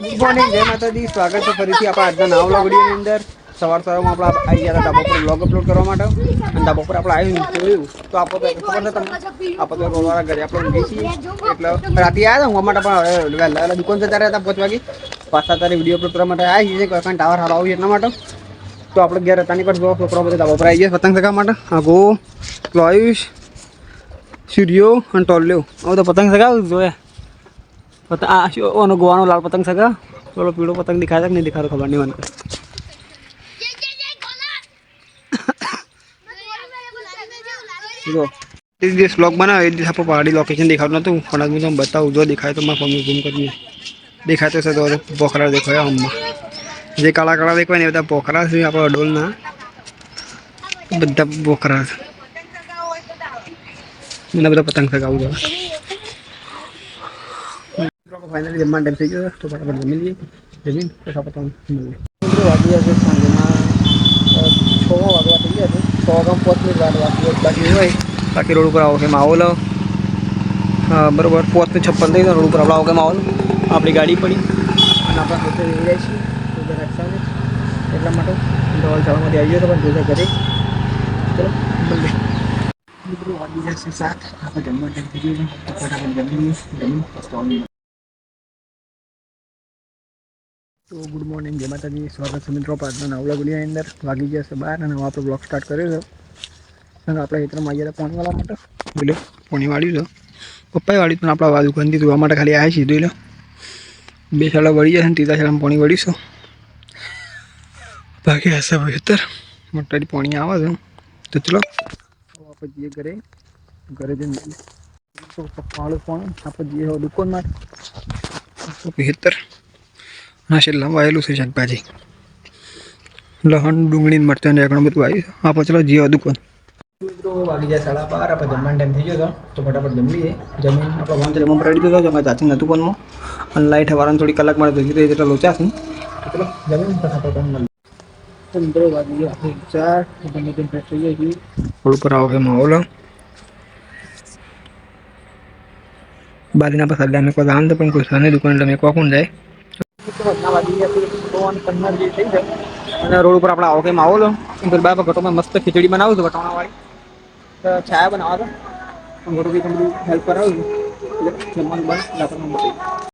Good જય માતાજી સ્વાગત છે ફરીથી આપણા આજના નવા વ્લોગ વિડીયોની અંદર. સવાર સવારમાં આપણે આવી ગયા હતા ધાબા પર વ્લોગ અપલોડ કરવા માટે. અને ધાબા પર આપણે આવ્યું જોયું. તો આપણે ખબર છે તમને. આપણે તો રોડવાળા ઘરે આપણે ઊંઘી છીએ. એટલે રાતે આવ્યા ઊંઘવા માટે પણ વહેલા દુકાન જતા રહ્યા હતા પાંચ વાગે. પાછા તારે વીડિયો અપલોડ કરવા માટે આવી છે કોઈ કાંઈ ટાવર હારો આવી એટલા માટે. તો આપણે ઘેર હતા પર જો છોકરા બધા ધાબા પર આવી ગયા. પતંગ ચગાવવા માટે. આગો પ્લોયુષ સૂર્યો અને ટોલ્યો. હવે તો પતંગ ચગાવું જોયા. આ શું ઓનો ગોવાનો લાલ પતંગ સગા થોડો પીળો પતંગ દેખાય છે કે નહીં દેખાતો ખબર નહીં મને જો એ દિવસ બનાવે એ દિવસ આપણે પહાડી લોકેશન દેખાતું નતું પણ આજ હું બતાવું જો દેખાય તો મારા મમ્મી ઝૂમ કરીને દેખાય તો છે તો પોખરા દેખાય આમમાં જે કાળા કાળા દેખાય ને એ બધા પોખરા છે આપણા અડોલના બધા પોખરા છે મને બધા પતંગ સગાવું છે ફાઇનલી જમવાનો ટાઈમ થઈ ગયો તો ફટાફટ જમી લઈએ જમીન પછી આપણે તમને મળીએ મિત્રો વાગી જશે સાંજના છ વાગવા થઈ ગયા છે છ વાગવા પાંચ મિનિટ વાર વાગી બાકી હોય બાકી રોડ ઉપર આવો કે માહોલ હા બરોબર પાંચ ને છપ્પન થઈ ગયો રોડ ઉપર આપણે આવો કે માહોલ આપણી ગાડી પડી અને આપણે હોટલ લઈ જાય છીએ તો રક્ષાને એટલા માટે ધોલ ચાળામાંથી આવી ગયો તો પણ જોતા ઘરે ચલો મળીએ મિત્રો વાગી જશે સાત આપણે જમવા ટાઈમ થઈ ગયો છે તો ફટાફટ જમી લઈએ જમી પછી તો ગુડ મોર્નિંગ, જય માતાજી. સ્વાગત છે મિત્રો આજના નવલા ગુડિયાની અંદર. વાગી ગયા છે બહાર અને આપણે બ્લોગ સ્ટાર્ટ કર્યો છે. આપણે ખેતરમાં આવ્યા હતા પાણી વાળવા માટે. એટલે પાણી વાળ્યું છે. પપ્પાએ વાળ્યું પણ આપણા દુકાનથી ધોવા માટે ખાલી આવ્યા છીએ લો. બે શાળા વળી જશે ને ત્રીજા શાળામાં પાણી વળીશું. બાકી હશે ખેતર. મોટાથી પાણી આવે છે. તો ચલો. આપણે જઈએ ઘરે. ઘરે જઈને પપ્પા પપ્પાવાળું પાણી, આપણે જઈએ દુકાનમાં. દુકાન માટે હેતર હા છેલ્લા વાયેલું છે શાકભાજી. લહણ ડુંગળી મરચાં ને ઘણું બધું આવ્યું હા પછી ચલો દુકાન. મિત્રો વાગી જાય સાડા બાર. આપણે જમવાનો ટાઈમ થઈ ગયો તો. ફટાફટ જમી જમીન આપણે ફોન જમવા રેડી દીધો છે. ચાચી નતું ફોનમાં અને લાઈટ હવારાને થોડી કલાક છે તો ચલો જમીન ફટાફટ વાગી ગયા આપણે ચાર. ફ્રેશ થઈ જાય રોડ ઉપર આવો કે માહોલ બારીના પાસે અમે કોઈ આનંદ પણ કોઈ સાની દુકાન એટલે મેં કોણ જાય? અને રોડ ઉપર આપણે આવો કે આવો ગરબા પર ઘટોમાં મસ્ત ખીચડી બનાવું છું વટાણા વાળી છાયા બનાવવા તો ઘટો બી તમને હેલ્પ કરાવું એટલે જમવાનું બંધ